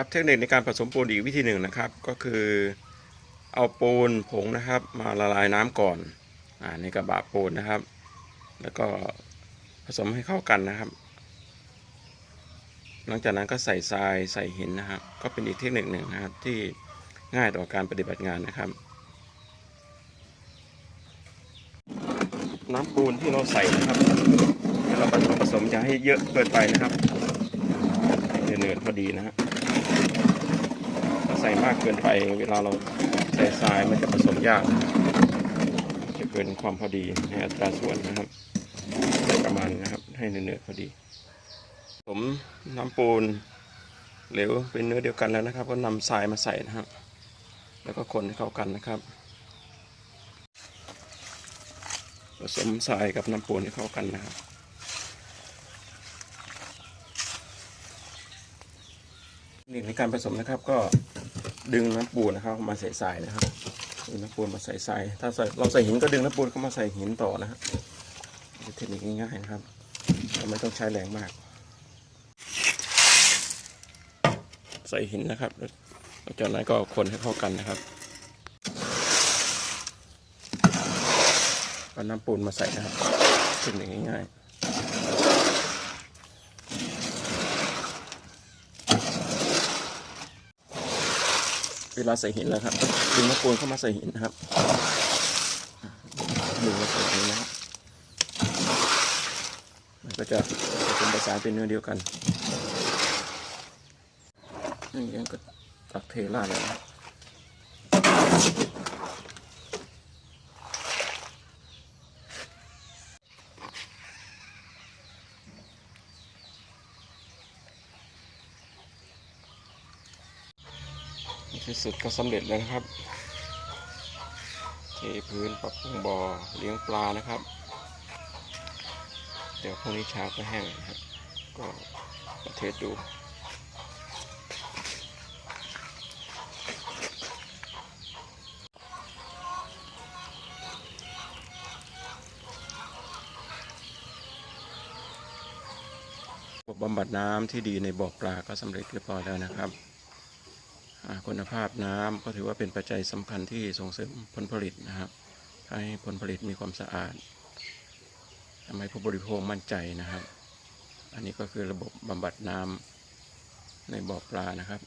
ครับเทคนิคในการผสมปูนอีกวิธีหนึ่งนะครับ ก็คือเอาปูนผงนะครับ มาละลายน้ำก่อนอาในกระบะปูนนะครับ แล้วก็ผสมให้เข้ากันนะครับ หลังจากนั้นก็ใส่ทรายใส่หินนะครับ ก็เป็นอีกเทคนิคหนึ่งนะครับ ที่ง่ายต่อการปฏิบัติงานนะครับ น้ำปูนที่เราใส่นะครับเราผสมผสมจะให้เยอะเกินไปนะครับให้เนืดๆพอดีนะฮะ ใส่มากเกินไปเวลาเราใส่ทรายมันจะผสมยาก จะเกินความพอดีในอัตราส่วนนะครับใส่ประมาณนะครับ ให้เนืดๆพอดี ผมน้ำปูนเหลวเป็นเนื้อเดียวกันแล้วนะครับ ก็นำทรายมาใส่นะครับ แล้วก็คนให้เข้ากันนะครับผสมทรายกับน้ำปูนให้เข้ากันนะครับ นี่ในการผสมนะครับก็ดึงน้ำปูนนะครับมาใส่ทรายนะครับดึงน้ำปูนมาใส่ทรายถ้าใส่เราใส่หินก็ดึงน้ำปูนเข้ามาใส่หินต่อนะครับเทคนิคง่ายๆนะครับเราไม่ต้องใช้แรงมาก ใส่หินนะครับแล้วจากนั้นก็คนให้เข้ากันนะครับเอาน้ำปูนมาใส่นะครับเป็นอย่างง่ายๆ เวลาใส่หินแล้วครับดึงมะกรูดเข้ามาใส่หินนะครับดึงมาใส่หินนะครับมันก็จะผสมประสานเป็นเนื้อเดียวกันนี่ก็ตักเทราดเลยนะ ที่สุดก็สำเร็จแล้วนะครับเทพื้นปรับปรุงบ่อเลี้ยงปลานะครับ เดี๋ยวพรุ่งนี้เช้าก็แห้งนะครับก็มาเทสดูระบบบำบัดน้ำที่ดีในบ่อปลาก็สำเร็จเรียบร้อยแล้วนะครับ คุณภาพน้ำก็ถือว่าเป็นปัจจัยสำคัญที่ส่งเสริมผลผลิตนะครับให้ผลผลิตมีความสะอาดทำให้ผู้บริโภคมั่นใจนะครับ อันนี้ก็คือระบบบำบัดน้ำในบ่อปลานะครับ